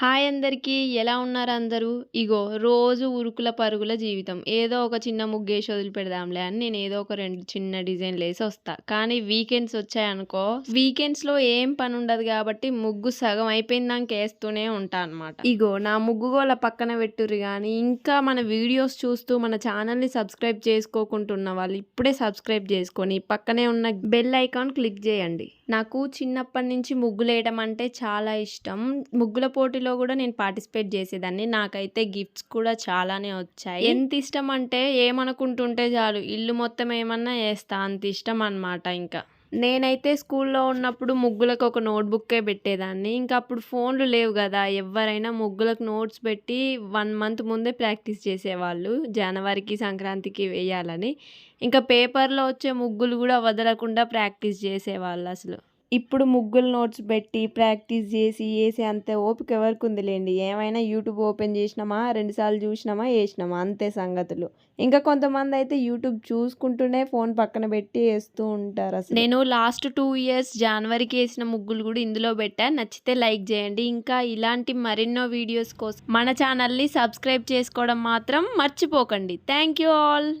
Hi అందరికీ ఎలా ఉన్నారు అందరూ? ఇగో రోజు ఉరుకుల పరుగుల జీవితం. ఏదో ఒక చిన్న ముగ్గేసి వదిలిపెడదాంలే అని నేను ఏదో ఒక రెండు చిన్న డిజైన్లు వేసి వస్తా. కానీ వీకెండ్స్ వచ్చాయనుకో వీకెండ్స్లో ఏం పని ఉండదు కాబట్టి ముగ్గు సగం అయిపోయిందాక వేస్తూనే ఉంటా అనమాట ఇగో నా ముగ్గు గోల పక్కన పెట్టుర్రు కానీ ఇంకా మన వీడియోస్ చూస్తూ మన ఛానల్ని సబ్స్క్రైబ్ చేసుకోకుంటున్న వాళ్ళు ఇప్పుడే సబ్స్క్రైబ్ చేసుకొని పక్కనే ఉన్న బెల్ ఐకాన్ క్లిక్ చేయండి. నాకు చిన్నప్పటి నుంచి ముగ్గులేయడం అంటే చాలా ఇష్టం. ముగ్గుల పోటీలు కూడా నేను పార్టిసిపేట్ చేసేదాన్ని. నాకైతే గిఫ్ట్స్ కూడా చాలానే వచ్చాయి. ఎంత ఇష్టం అంటే ఏమనుకుంటుంటే చాలు ఇల్లు మొత్తం ఏమన్నా వేస్తా అంత ఇష్టం అన్నమాట ఇంకా. నేనైతే స్కూల్లో ఉన్నప్పుడు ముగ్గులకు ఒక నోట్బుక్కే పెట్టేదాన్ని. ఇంకా అప్పుడు ఫోన్లు లేవు కదా ఎవరైనా ముగ్గులకు నోట్స్ పెట్టి వన్ మంత్ ముందే ప్రాక్టీస్ చేసేవాళ్ళు జనవరికి సంక్రాంతికి వేయాలని. ఇంకా పేపర్లో వచ్చే ముగ్గులు కూడా వదలకుండా ప్రాక్టీస్ చేసేవాళ్ళు అసలు. ఇప్పుడు ముగ్గులు నోట్స్ పెట్టి ప్రాక్టీస్ చేసి వేసి అంతే ఓపిక ఎవరికి ఉందిలేండి? ఏమైనా యూట్యూబ్ ఓపెన్ చేసినామా? రెండుసార్లు చూసినామా? వేసినామా? అంతే సంగతులు. ఇంకా కొంతమంది అయితే యూట్యూబ్ చూసుకుంటూనే ఫోన్ పక్కన పెట్టి వేస్తూ ఉంటారు అసలు. నేను లాస్ట్ టూ ఇయర్స్ జనవరికి వేసిన ముగ్గులు కూడా ఇందులో పెట్టా. నచ్చితే లైక్ చేయండి. ఇంకా ఇలాంటి మరెన్నో వీడియోస్ కోసం మన ఛానల్ని సబ్స్క్రైబ్ చేసుకోవడం మాత్రం మర్చిపోకండి. Thank you all.